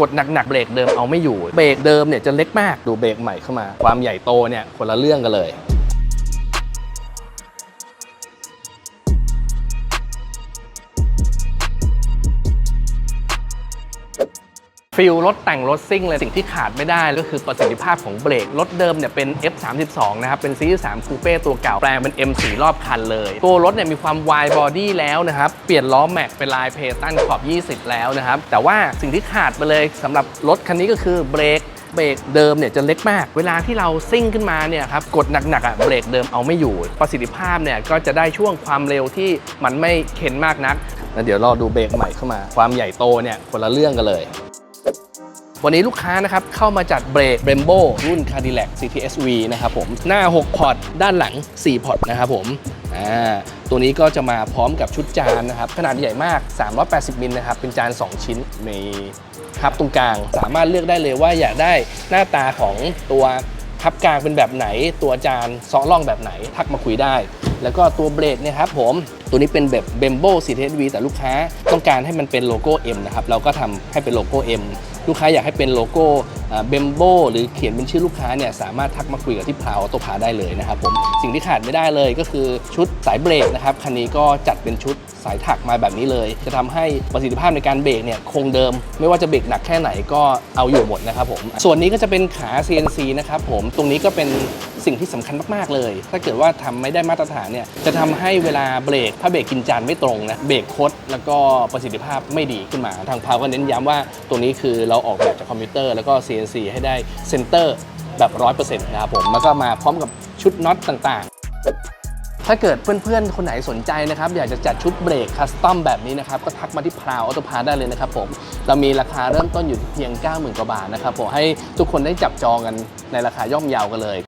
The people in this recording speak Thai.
กดหนักๆเบรกเดิมเอาไม่อยู่เบรกเดิมเนี่ยจะเล็กมากดูเบรกใหม่เข้ามา ความใหญ่โตเนี่ยคนละเรื่องกันเลย ฟิลรถแต่งรถซิ่งเลยสิ่งที่ขาดไม่ได้ก็คือประสิทธิภาพของเบรก รถเดิมเนี่ยเป็น F32 นะครับ เป็นซีรีส์3คูเป้ตัวเก่า แปลงเป็น M4 รอบคันเลย ตัวรถเนี่ยมีความวายบอดี้แล้วนะครับ เปลี่ยนล้อแม็กเป็นลายเพตันขอบ 20 แล้วนะครับ แต่ว่าสิ่งที่ขาดไปเลยสำหรับรถคันนี้ก็คือเบรกเบรกเดิมเนี่ยจะเล็กมาก เวลาที่เราซิ่งขึ้นมาเนี่ยครับกดหนักๆอะเบรกเดิมเอาไม่อยู่ ประสิทธิภาพเนี่ยก็จะได้ช่วงความเร็วที่มันไม่เข็นมากนักแล้วเดี๋ยวรอดูเบรกใหม่เข้ามา ความใหญ่โตเนี่ยคนละเรื่องกันเลย วันนี้ลูกค้านะครับเข้ามาจัดเบรก Brembo รุ่น Cadillac CTS-V นะครับผมหน้า 6 พอร์ต ด้านหลัง 4 พอร์ตนะครับผมอ่าตัวนี้ก็จะมาพร้อมกับชุดจานนะครับ ขนาดใหญ่มาก 380มิลนะครับ เป็นจาน 2 ชิ้นมีครับตรงกลาง สามารถเลือกได้เลยว่าอยากได้หน้าตาของตัวพับกลางเป็นแบบไหน ตัวจานซอล่องแบบไหน ทักมาคุยได้ แล้วก็ตัวเบรกเนะครับผม ตัวนี้เป็นแบบ Brembo CTS-V แต่ลูกค้าต้องการให้มันเป็นโลโก้ M นะครับ เราก็ทำให้เป็นโลโก้ M ลูกค้าอยากให้เป็นโลโก้เบมโบหรือเขียนเป็นชื่อลูกค้าเนี่ยสามารถทักมาคุยกับที่พาวตัวพาได้เลยนะครับผม สิ่งที่ขาดไม่ได้เลยก็คือชุดสายเบรกนะครับ คันนี้ก็จัดเป็นชุดสายถักมาแบบนี้เลย จะทำให้ประสิทธิภาพในการเบรกเนี่ยคงเดิม ไม่ว่าจะเบรกหนักแค่ไหนก็เอาอยู่หมดนะครับผม ส่วนนี้ก็จะเป็นขา CNC นะครับผม ตรงนี้ก็เป็นสิ่งที่สำคัญมากๆเลย ถ้าเกิดว่าทำไม่ได้มาตรฐานเนี่ยจะทำให้เวลาเบรกถ้าเบรกกินจานไม่ตรงนะเบรกคดแล้วก็ประสิทธิภาพไม่ดีขึ้นมาทางพาวก็เน้นย้ำว่าตัวนี้คือเราออกแบบจากคอมพิวเตอร์แล้วก็ CNC ให้ได้เซนเตอร์แบบ 100%นะครับผมแล้วก็มาพร้อมกับชุดน็อตต่างๆถ้าเกิดเพื่อนๆ คนไหนสนใจนะครับ อยากจะจัดชุดเบรกคัสตอมแบบนี้นะครับ ก็ทักมาที่พราวออโตพาได้เลยนะครับผม เรามีราคาเริ่มต้นอยู่เพียง 90,000 กว่าบาทนะครับผมให้ทุกคนได้จับจองกันในราคาย่อมเยาวกันเลย